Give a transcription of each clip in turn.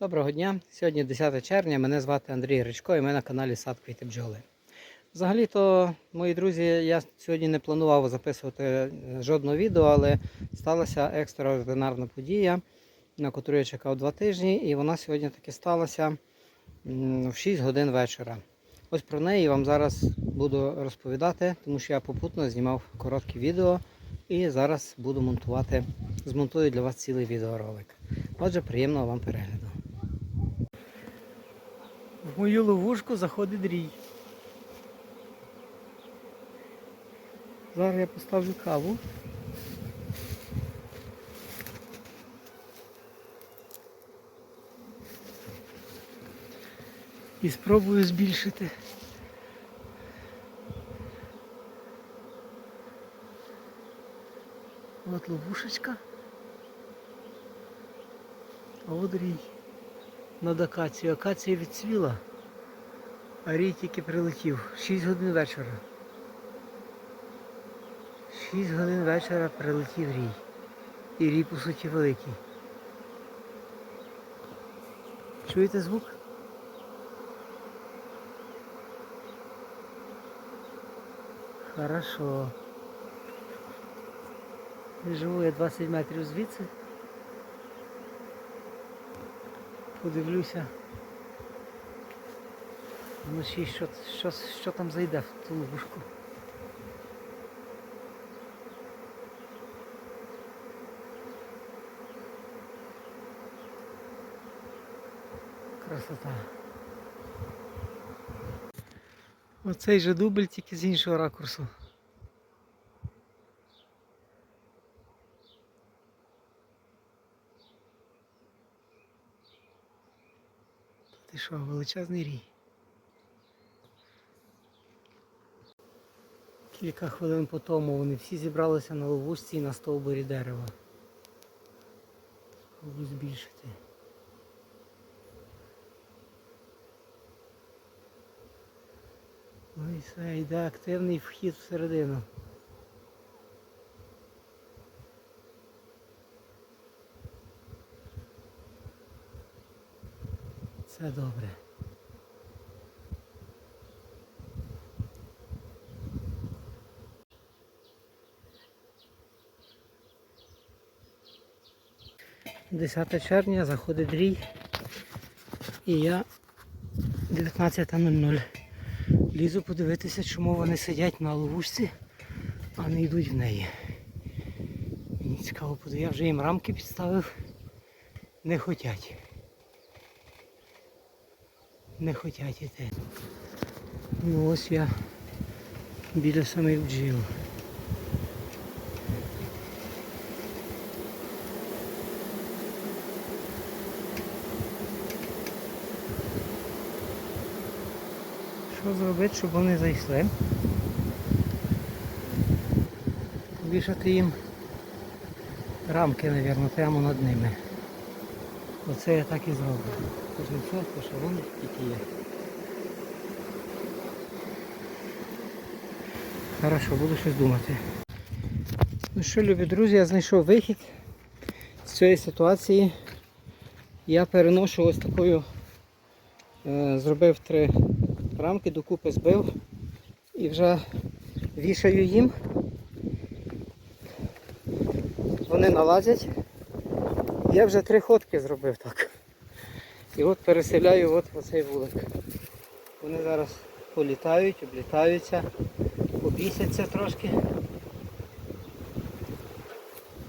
Доброго дня! Сьогодні 10 червня. Мене звати Андрій Ричко і ми на каналі Сад Квіти Бджоли. Взагалі-то, мої друзі, я сьогодні не планував записувати е, жодного відео, але сталася екстраординарна подія, на яку я чекав два тижні, і вона сьогодні таки сталася в 6 годин вечора. Ось про неї вам зараз буду розповідати, тому що я попутно знімав коротке відео і зараз буду монтувати, змонтую для вас цілий відеоролик. Отже, приємного вам перегляду. Мою ловушку заходить рій. Зараз я поставлю каву. І спробую збільшити. От ловушечка. А от рій над акацією. Акація відцвіла, а рій тільки прилетів. 6 годин вечора. 6 годин вечора прилетів рій. І рій по суті великий. Чуєте звук? Хорошо. Живу я 20 метрів звідси. Подивлюся. Вночі що, що, що там зайде в ту ловушку. Красота. Оцей же дубль тільки з іншого ракурсу. Ти величезний рій? Кілька хвилин по тому вони всі зібралися на ловушці і на стовбурі дерева. Спробую збільшити. Ну і все, йде активний вхід всередину. Це добре. Десяте червня заходить рій і я 19.00 лізу подивитися, чому вони сидять на ловушці, а не йдуть в неї. Мені цікаво подивитися, я вже їм рамки підставив, не хотять не хочуть йти. Ну ось я біля самих бджіл. Що зробити, щоб вони зайшли? Вішати їм рамки, мабуть, прямо над ними. Оце я так і зроблю. Що вони тільки є. Хорошо, буду щось думати. Ну що, любі друзі, я знайшов вихід з цієї ситуації. Я переношу ось такою, е, зробив три рамки, докупи збив і вже вішаю їм. Вони налазять. Я вже три ходки зробив так. І от переселяю от оцей вулик. Вони зараз політають, облітаються, побісяться трошки.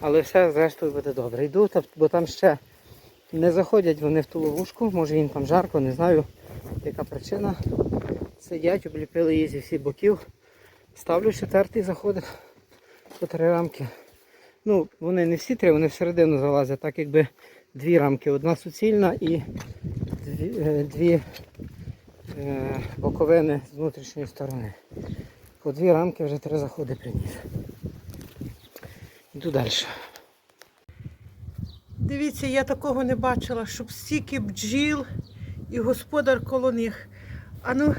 Але все зрештою буде добре. Йду, бо там ще не заходять вони в ту ловушку, може їм там жарко, не знаю яка причина. Сидять, обліпили її зі всіх боків. Ставлю четвертий заходик по три рамки. Ну, вони не всі три, вони всередину залазять, так якби дві рамки. Одна суцільна і дві, е, дві е, боковини з внутрішньої сторони. По дві рамки вже три заходи приніс. Йду далі. Дивіться, я такого не бачила, щоб стільки бджіл і господар коло них. А ну,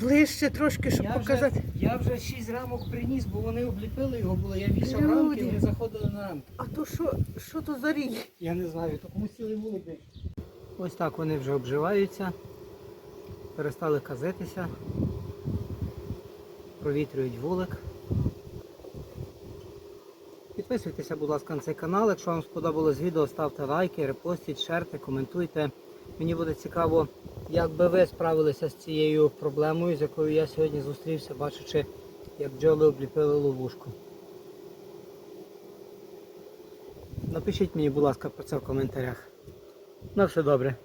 ближче трошки, щоб Я показати. вже, я вже шість рамок приніс, бо вони обліпили його було. Я вішав Люди. рамки, вони заходили на рамки. А то що, що то за рій? Я не знаю, то комусь цілий вулик. Ось так вони вже обживаються, перестали казитися, провітрюють вулик. Підписуйтеся, будь ласка, на цей канал. Якщо вам сподобалось відео, ставте лайки, репостіть, шерте, коментуйте. Мені буде цікаво, як би ви справилися з цією проблемою, з якою я сьогодні зустрівся, бачачи, як бджоли обліпили ловушку. Напишіть мені, будь ласка, про це в коментарях. На все добре.